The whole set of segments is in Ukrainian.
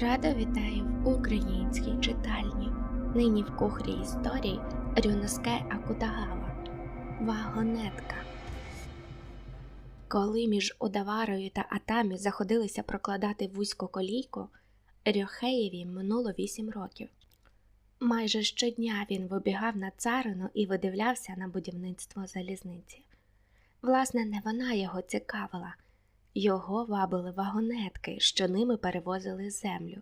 Радо вітаю в українській читальні. Нині в кухрі історії Рюноске Акутагава. Вагонетка. Коли між Удаварою та Атамі заходилися прокладати вузьку колійку, Рьохеєві минуло вісім років. Майже щодня він вибігав на царину і видивлявся на будівництво залізниці. Власне, не вона його цікавила. Його вабили вагонетки, що ними перевозили землю.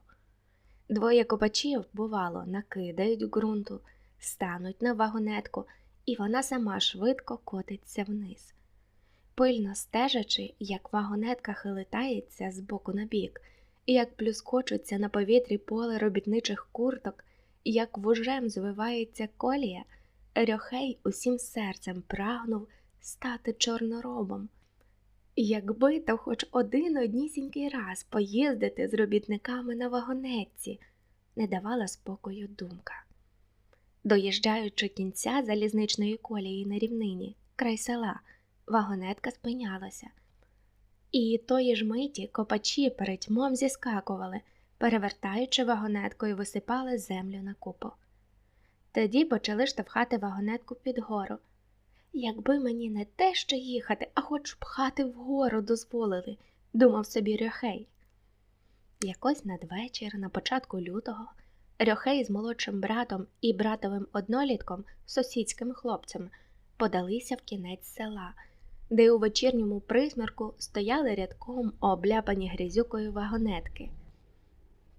Двоє копачів, бувало, накидають ґрунту, стануть на вагонетку, і вона сама швидко котиться вниз. Пильно стежачи, як вагонетка хилитається з боку на бік, як плюскочуться на повітрі поле робітничих курток, як вужем звивається колія, Рьохей усім серцем прагнув стати чорноробом. Якби то хоч один однісінький раз поїздити з робітниками на вагонетці, не давала спокою думка. Доїжджаючи кінця залізничної колії на рівнині, край села, вагонетка спинялася. І тої ж миті копачі передьмом зіскакували, перевертаючи вагонетку і висипали землю на купу. Тоді почали штовхати вагонетку під гору. Якби мені не те, що їхати, а хоч пхати вгору дозволили, думав собі Рьохей. Якось надвечір, на початку лютого, Рьохей з молодшим братом і братовим однолітком, сусідським хлопцем, подалися в кінець села, де у вечірньому присмірку стояли рядком обляпані грязюкою вагонетки.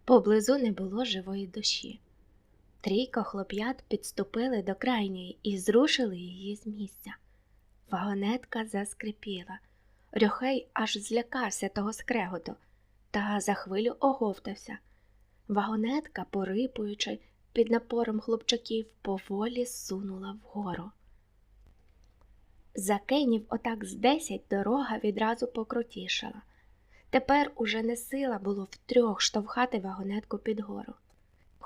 Поблизу не було живої душі. Трійко хлоп'ят підступили до крайньої і зрушили її з місця. Вагонетка заскрипіла. Рьохей аж злякався того скреготу, та за хвилю оговтався. Вагонетка, порипуючи, під напором хлопчаків, поволі сунула вгору. За кейнів отак з десять дорога відразу покрутішала. Тепер уже не сила було втрьох штовхати вагонетку під гору.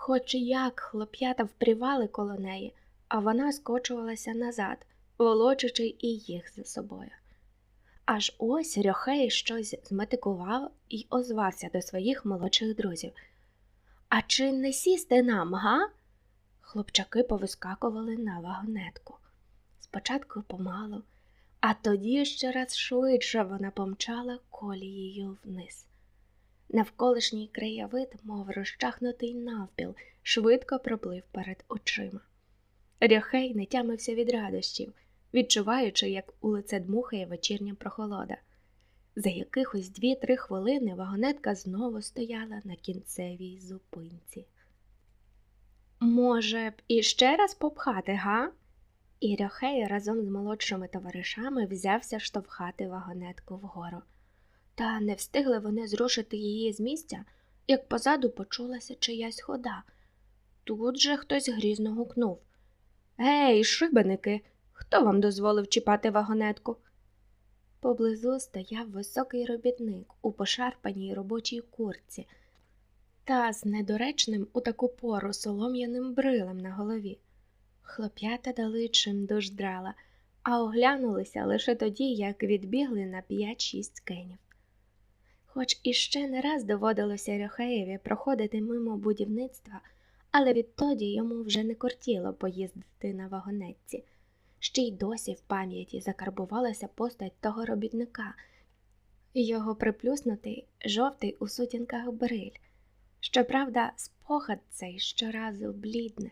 Хоч як хлоп'ята впрівали коло неї, а вона скочувалася назад, волочачи і їх за собою. Аж ось Рьохей щось зметикував і озвався до своїх молодших друзів. А чи не сісти нам, га? Хлопчаки повискакували на вагонетку. Спочатку помалу, а тоді ще раз швидше вона помчала колією вниз. Навколишній краєвид, мов розчахнутий навпіл, швидко проплив перед очима. Ряхей не тямився від радощів, відчуваючи, як у лице дмухає вечірня прохолода. За якихось дві-три хвилини вагонетка знову стояла на кінцевій зупинці. Може б, іще раз попхати, га? І Ряхей разом з молодшими товаришами взявся штовхати вагонетку вгору. Та не встигли вони зрушити її з місця, як позаду почулася чиясь хода. Тут же хтось грізно гукнув Гей, шибеники, хто вам дозволив чіпати вагонетку? Поблизу стояв високий робітник у пошарпаній робочій курці та з недоречним у таку пору солом'яним брилем на голові. Хлоп'ята дали чим дождрала, а оглянулися лише тоді, як відбігли на п'ять-шість кенів. Хоч іще не раз доводилося Рьохеєві проходити мимо будівництва, але відтоді йому вже не кортіло поїздити на вагонетці. Ще й досі в пам'яті закарбувалася постать того робітника, його приплюснутий жовтий у сутінках бриль. Щоправда, спогад цей щоразу блідне.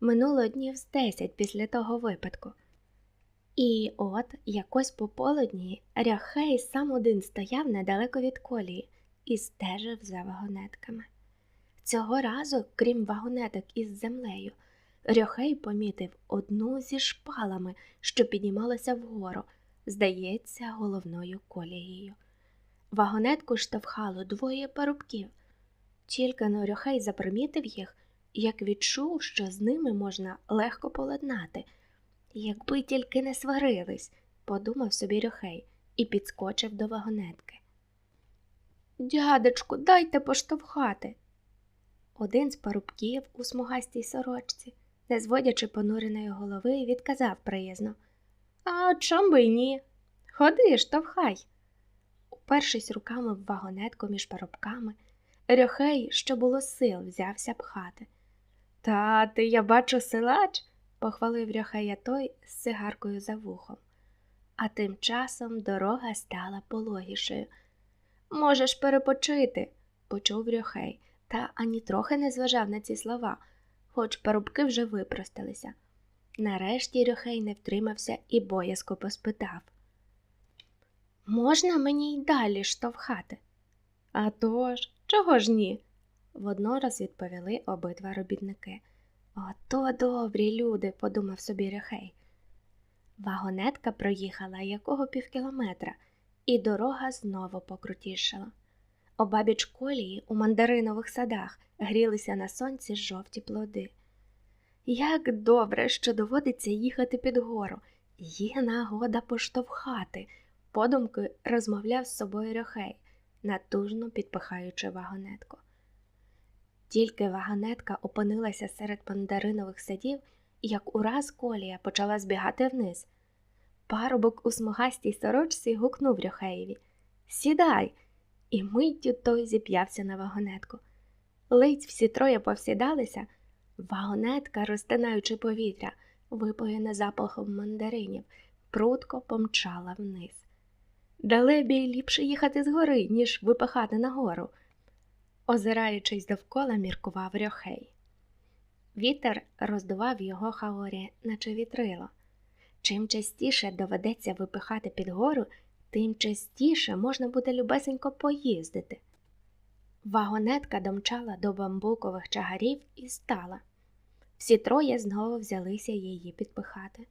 Минуло днів з десять після того випадку. І от якось пополудні Ряхей сам один стояв недалеко від колії і стежив за вагонетками. Цього разу, крім вагонеток із землею, Рьохей помітив одну зі шпалами, що піднімалася вгору, здається, головною колією. Вагонетку штовхало двоє парубків. Тільки но Рьохей запримітив їх, як відчув, що з ними можна легко поладнати – Якби тільки не сварились, подумав собі Рьохей і підскочив до вагонетки. Дядечку, дайте поштовхати. Один з парубків у смугастій сорочці, не зводячи понуреної голови, відказав приязно А чом би й ні? Ходи, штовхай. Упершись руками в вагонетку між парубками, Рьохей, що було сил, взявся пхати. Та ти, я бачу, силач, похвалив Рьохея той з цигаркою за вухом. А тим часом дорога стала пологішою. Можеш перепочити, почув Рьохей, та ані трохи не зважав на ці слова, хоч парубки вже випросталися. Нарешті Рьохей не втримався і боязко поспитав. Можна мені й далі штовхати? «А тож, чого ж ні? воднораз відповіли обидва робітники. Ото добрі люди, подумав собі Рьохей. Вагонетка проїхала якого півкілометра, і дорога знову покрутішала. Обабіч колії у мандаринових садах грілися на сонці жовті плоди. Як добре, що доводиться їхати під гору, є нагода поштовхати, подумки розмовляв з собою Рьохей, натужно підпихаючи вагонетку. Тільки вагонетка опинилася серед мандаринових садів, як ураз колія почала збігати вниз. Парубок у смугастій сорочці гукнув Рьохеєві Сідай! І миттю той зіп'явся на вагонетку. Лиць всі троє повсідалися, вагонетка, розтинаючи повітря, випоєна запахом мандаринів, прудко помчала вниз. Далебі ліпше їхати згори, ніж випихати нагору, озираючись довкола, міркував Рьохей. Вітер роздував його хаорі, наче вітрило. Чим частіше доведеться випихати під гору, тим частіше можна буде любесенько поїздити. Вагонетка домчала до бамбукових чагарів і стала. Всі троє знову взялися її підпихати.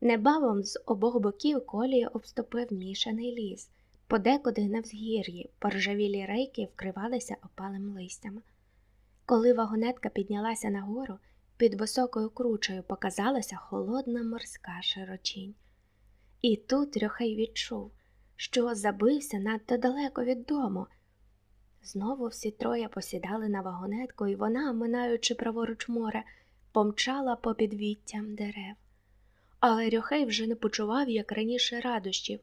Небавом з обох боків колію обступив мішаний ліс, подекуди на взгір'ї поржавілі рейки вкривалися опалим листям. Коли вагонетка піднялася нагору, під високою кручею показалася холодна морська широчінь. І тут Рьохей відчув, що забився надто далеко від дому. Знову всі троє посідали на вагонетку, і вона, минаючи праворуч море, помчала по підвіттям дерев. Але Рьохей вже не почував, як раніше радощів.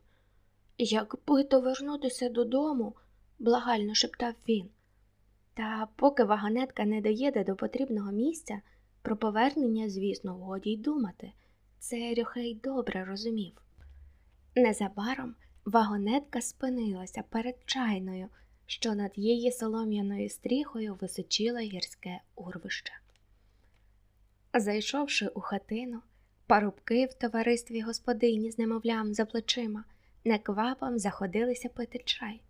Якби то вернутися додому, благально шептав він. Та поки вагонетка не доїде до потрібного місця, про повернення, звісно, годі й думати. Це Рьохей добре розумів. Незабаром вагонетка спинилася перед чайною, що над її солом'яною стріхою височило гірське урвище. Зайшовши у хатину, парубки в товаристві господині з немовлям за плечима неквапом заходилися пити чай.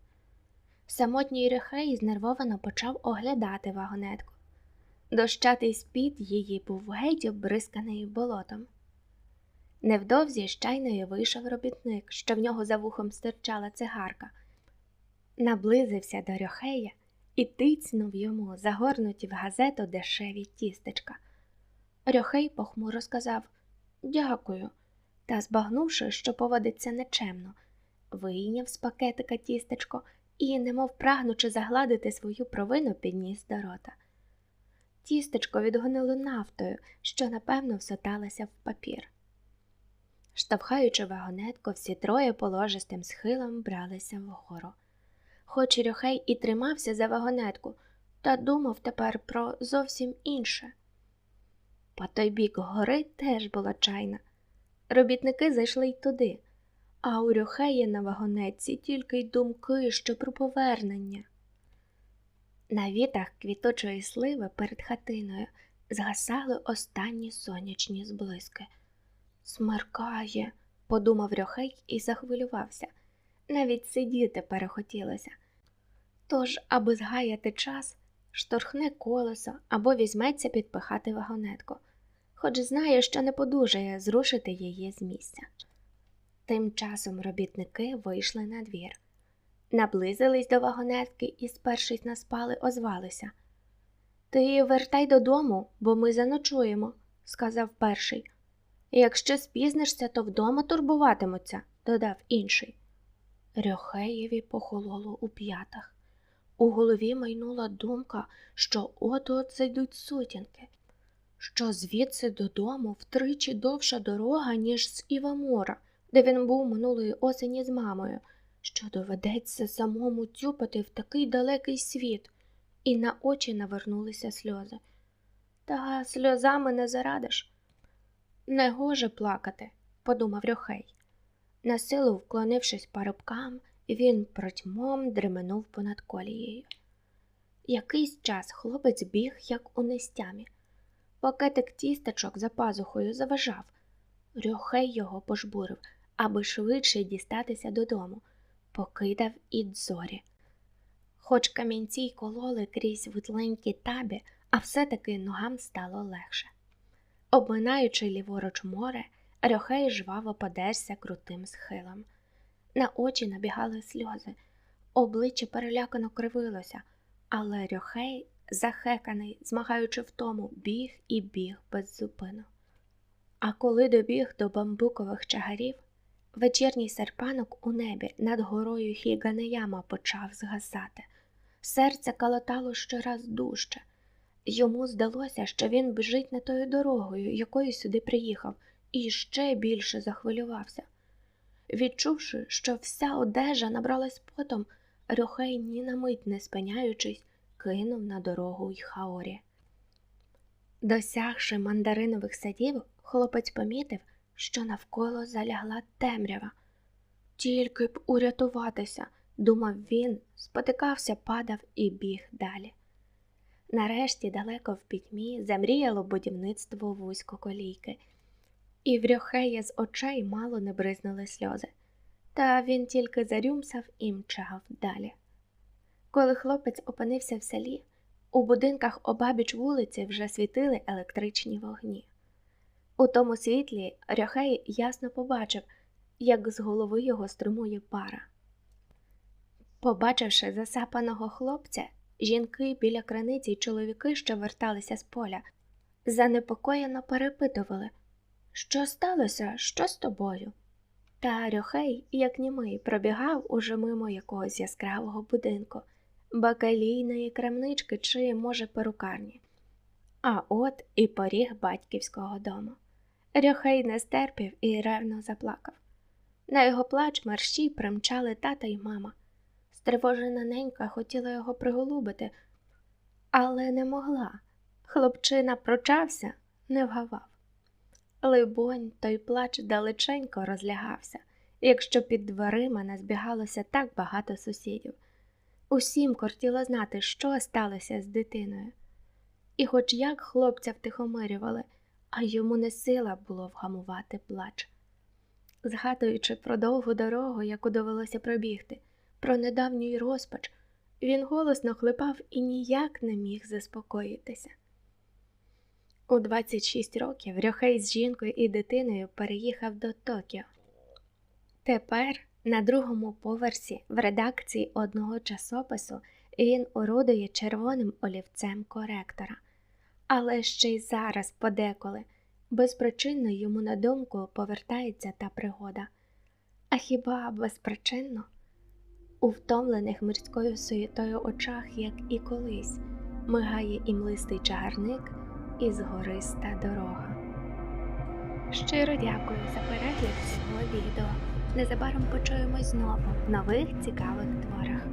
Самотній Рехей знервовано почав оглядати вагонетку. Дощатий спід її був геть обрисканий болотом. Невдовзі з чайної вийшов робітник, що в нього за вухом стирчала цигарка, наблизився до Рьохея і тицнув йому загорнуті в газету дешеві тістечка. Рьохей похмуро сказав Дякую, та, збагнувши, що поводиться нечемно, вийняв з пакетика тістечко і, немов прагнучи загладити свою провину, підніс до рота. Тістечко відгонило нафтою, що напевно всоталася в папір. Штовхаючи вагонетку, всі троє положистим схилом бралися вгору. Хоч Рьохей і тримався за вагонетку, та думав тепер про зовсім інше. По той бік гори теж була чайна. Робітники зайшли й туди, а у Рьохея на вагонетці тільки й думки, що про повернення. На вітах квіточої сливи перед хатиною згасали останні сонячні зблиски. Смеркає, подумав Рьохей і захвилювався. Навіть сидіти перехотілося. Тож, аби згаяти час, шторхне колесо або візьметься підпихати вагонетку, хоч знає, що не подужає зрушити її з місця. Тим часом робітники вийшли на двір. Наблизились до вагонетки і, спершись на спали, озвалися. Ти вертай додому, бо ми заночуємо, сказав перший. Якщо спізнишся, то вдома турбуватимуться, додав інший. Рьохеєві похололо у п'ятах. У голові майнула думка, що от-от зайдуть сутінки, що звідси додому втричі довша дорога, ніж з Івамора, де він був минулої осені з мамою, що доведеться самому тюпати в такий далекий світ, і на очі навернулися сльози. Та сльозами не зарадиш. Негоже плакати, подумав Рьохей. Насилу вклонившись парубкам, він протьмом дременув понад колією. Якийсь час хлопець біг, як у нестямі. Пакетик тістечок за пазухою заважав. Рьохей його пожбурив, аби швидше дістатися додому, покидав і дзорі. Хоч камінці й кололи крізь витленькі табі, а все-таки ногам стало легше. Обминаючи ліворуч море, Рьохей жваво подерся крутим схилом. На очі набігали сльози, обличчя перелякано кривилося, але Рьохей, захеканий, змагаючи втому, біг і біг без зупину. А коли добіг до бамбукових чагарів, вечірній серпанок у небі над горою Хіганеяма почав згасати. Серце калатало щораз дужче. Йому здалося, що він біжить не тою дорогою, якою сюди приїхав, і ще більше захвилювався. Відчувши, що вся одежа набралась потом, Рьохей ні на мить не спиняючись, кинув на дорогу й хаорі. Досягши мандаринових садів, хлопець помітив, що навколо залягла темрява. Тільки б урятуватися, думав він, спотикався, падав і біг далі. Нарешті далеко в пітьмі замріяло будівництво вузькоколійки, і в Рьохея з очей мало не бризнули сльози, та він тільки зарюмсав і мчав далі. Коли хлопець опинився в селі, у будинках обабіч вулиці вже світили електричні вогні. У тому світлі Рьохей ясно побачив, як з голови його струмує пара. Побачивши засапаного хлопця, жінки біля краниці й чоловіки, що верталися з поля, занепокоєно перепитували, що сталося, що з тобою? Та Рьохей, як німий, пробігав уже мимо якогось яскравого будинку, бакалійної крамнички чи, може, перукарні. А от і поріг батьківського дому. Рьохей не стерпів і ревно заплакав. На його плач мерщій примчали тата й мама. Стривожена ненька хотіла його приголубити, але не могла. Хлопчина прочався, не вгавав. Либонь, той плач далеченько розлягався, якщо під дверима назбігалося так багато сусідів. Усім кортіло знати, що сталося з дитиною. І хоч як хлопця втихомирювали, а йому не сила було вгамувати плач. Згадуючи про довгу дорогу, яку довелося пробігти, про недавню розпач, він голосно хлипав і ніяк не міг заспокоїтися. У 26 років Рьохей з жінкою і дитиною переїхав до Токіо. Тепер на другому поверсі в редакції одного часопису він орудує червоним олівцем коректора, але ще й зараз подеколи безпричинно йому на думку повертається та пригода. А хіба безпричинно? У втомлених мирською суєтою очах, як і колись, мигає імлистий чагарник і згориста дорога. Щиро дякую за перегляд цього відео. Незабаром почуємось знову в нових цікавих творах.